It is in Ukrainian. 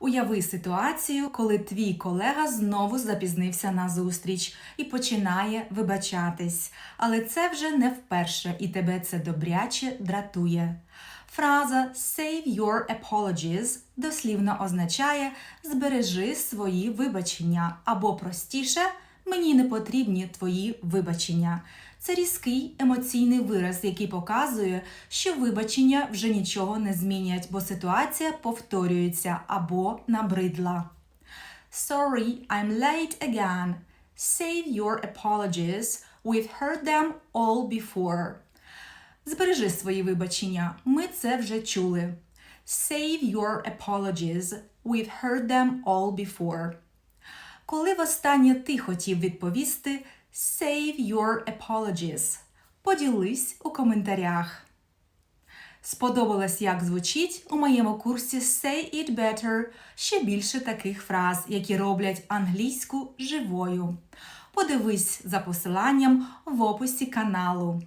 Уяви ситуацію, коли твій колега знову запізнився на зустріч і починає вибачатись, але це вже не вперше, і тебе це добряче дратує. Фраза Save your apologies дослівно означає збережи свої вибачення або простіше мені не потрібні твої вибачення. Це різкий емоційний вираз, який показує, що вибачення вже нічого не змінять, бо ситуація повторюється або набридла. Sorry, I'm late again. Save your apologies. We've heard them all before. Збережи свої вибачення. Ми це вже чули. Save your apologies. We've heard them all before. Коли востаннє ти хотів відповісти Save your apologies. Поділись у коментарях. Сподобалось, як звучить у моєму курсі Say It Better ще більше таких фраз, які роблять англійську живою. Подивись за посиланням в описі каналу.